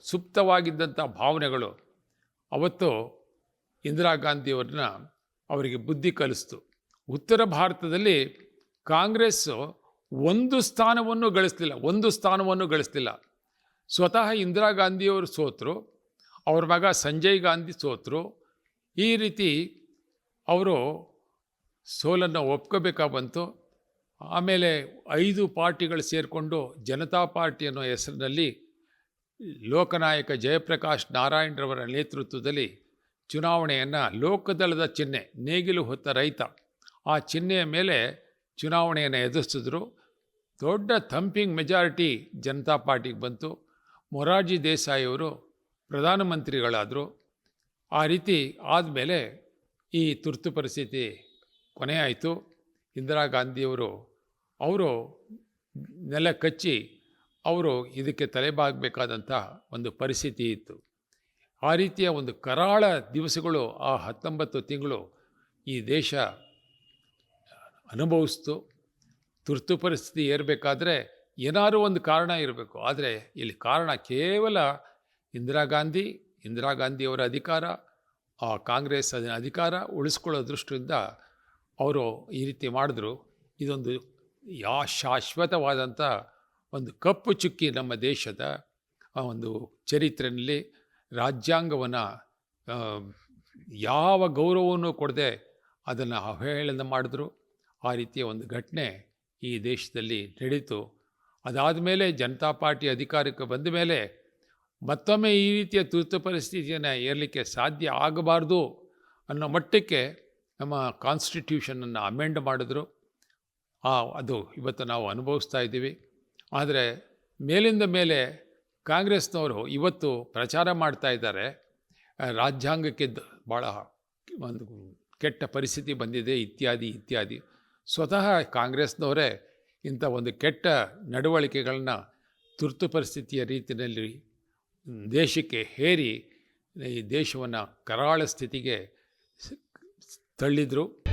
ಸುಪ್ತವಾಗಿದ್ದಂಥ ಭಾವನೆಗಳು ಅವತ್ತು ಇಂದಿರಾ ಗಾಂಧಿಯವ್ರನ್ನ ಅವರಿಗೆ ಬುದ್ಧಿ ಕಲಿಸ್ತು. ಉತ್ತರ ಭಾರತದಲ್ಲಿ ಕಾಂಗ್ರೆಸ್ಸು ಒಂದು ಸ್ಥಾನವನ್ನು ಗಳಿಸ್ಲಿಲ್ಲ, ಒಂದು ಸ್ಥಾನವನ್ನು ಗಳಿಸ್ಲಿಲ್ಲ. ಸ್ವತಃ ಇಂದಿರಾ ಗಾಂಧಿಯವರು ಸೋತರು, ಅವ್ರ ಮಗ ಸಂಜಯ್ ಗಾಂಧಿ ಸೋತರು. ಈ ರೀತಿ ಅವರು ಸೋಲನ್ನು ಒಪ್ಕೋಬೇಕಾ ಬಂತು. ಆಮೇಲೆ ಐದು ಪಾರ್ಟಿಗಳು ಸೇರಿಕೊಂಡು ಜನತಾ ಪಾರ್ಟಿ ಅನ್ನೋ ಹೆಸರಿನಲ್ಲಿ ಲೋಕನಾಯಕ ಜಯಪ್ರಕಾಶ್ ನಾರಾಯಣರವರ ನೇತೃತ್ವದಲ್ಲಿ ಚುನಾವಣೆಯನ್ನು ಲೋಕದಳದ ಚಿಹ್ನೆ, ನೇಗಿಲು ಹೊತ್ತ ರೈತ. ಆ ಚಿಹ್ನೆಯ ಮೇಲೆ ಚುನಾವಣೆಯನ್ನು ಎದುರಿಸಿದ್ರು. ದೊಡ್ಡ ಥಂಪಿಂಗ್ ಮೆಜಾರಿಟಿ ಜನತಾ ಪಾರ್ಟಿಗೆ ಬಂತು. ಮೊರಾರ್ಜಿ ದೇಸಾಯಿ ಅವರು ಪ್ರಧಾನಮಂತ್ರಿಗಳಾದರು. ಆ ರೀತಿ ಆದಮೇಲೆ ಈ ತುರ್ತು ಪರಿಸ್ಥಿತಿ ಕೊನೆಯಾಯಿತು ಇಂದಿರಾ ಗಾಂಧಿಯವರು ಅವರು ನೆಲ ಕಚ್ಚಿ ಅವರು ಇದಕ್ಕೆ ತಲೆಬಾಗಬೇಕಾದಂತಹ ಒಂದು ಪರಿಸ್ಥಿತಿ ಇತ್ತು. ಆ ರೀತಿಯ ಒಂದು ಕರಾಳ ದಿವಸಗಳು ಆ ಹತ್ತೊಂಬತ್ತು ತಿಂಗಳು ಈ ದೇಶ ಅನುಭವಿಸ್ತು. ತುರ್ತು ಪರಿಸ್ಥಿತಿ ಏರಬೇಕಾದ್ರೆ ಏನಾದರೂ ಒಂದು ಕಾರಣ ಇರಬೇಕು. ಆದರೆ ಇಲ್ಲಿ ಕಾರಣ ಕೇವಲ ಇಂದಿರಾ ಗಾಂಧಿ, ಇಂದಿರಾ ಗಾಂಧಿಯವರ ಅಧಿಕಾರ, ಆ ಕಾಂಗ್ರೆಸ್ ಅದನ್ನ ಅಧಿಕಾರ ಉಳಿಸ್ಕೊಳ್ಳೋ ದೃಷ್ಟಿಯಿಂದ ಅವರು ಈ ರೀತಿ ಮಾಡಿದ್ರು. ಇದೊಂದು ಯಾ ಶಾಶ್ವತವಾದಂಥ ಒಂದು ಕಪ್ಪು ಚುಕ್ಕಿ ನಮ್ಮ ದೇಶದ ಆ ಒಂದು ಚರಿತ್ರೆಯಲ್ಲಿ ರಾಜ್ಯಾಂಗವನ್ನು ಯಾವ ಗೌರವವನ್ನು ಕೊಡದೆ ಅದನ್ನು ಅವಹೇಳನ ಮಾಡಿದ್ರು. ಆ ರೀತಿಯ ಒಂದು ಘಟನೆ ಈ ದೇಶದಲ್ಲಿ ನಡೀತು. ಅದಾದ ಮೇಲೆ ಜನತಾ ಪಾರ್ಟಿ ಅಧಿಕಾರಕ್ಕೆ ಬಂದ ಮೇಲೆ ಮತ್ತೊಮ್ಮೆ ಈ ರೀತಿಯ ತುರ್ತು ಪರಿಸ್ಥಿತಿಯನ್ನು ಏರಲಿಕ್ಕೆ ಸಾಧ್ಯ ಆಗಬಾರ್ದು ಅನ್ನೋ ಮಟ್ಟಕ್ಕೆ ನಮ್ಮ ಕಾನ್ಸ್ಟಿಟ್ಯೂಷನನ್ನು ಅಮೆಂಡ್ ಮಾಡಿದ್ರು. ಆ, ಅದು ಇವತ್ತು ನಾವು ಅನುಭವಿಸ್ತಾ ಇದ್ದೀವಿ. ಆದರೆ ಮೇಲಿಂದ ಮೇಲೆ ಕಾಂಗ್ರೆಸ್ನವರು ಇವತ್ತು ಪ್ರಚಾರ ಮಾಡ್ತಾ ಇದ್ದಾರೆ. ರಾಜ್ಯಾಂಗಕ್ಕೆ ಭಾಳ ಒಂದು ಕೆಟ್ಟ ಪರಿಸ್ಥಿತಿ ಬಂದಿದೆ, ಇತ್ಯಾದಿ ಇತ್ಯಾದಿ. ಸ್ವತಃ ಕಾಂಗ್ರೆಸ್ನವರೇ ಇಂಥ ಒಂದು ಕೆಟ್ಟ ನಡವಳಿಕೆಗಳನ್ನ ತುರ್ತು ಪರಿಸ್ಥಿತಿಯ ರೀತಿಯಲ್ಲಿ ದೇಶಕ್ಕೆ ಹೇರಿ ಈ ದೇಶವನ್ನು ಕರಾಳ ಸ್ಥಿತಿಗೆ ತಳ್ಳಿದರು.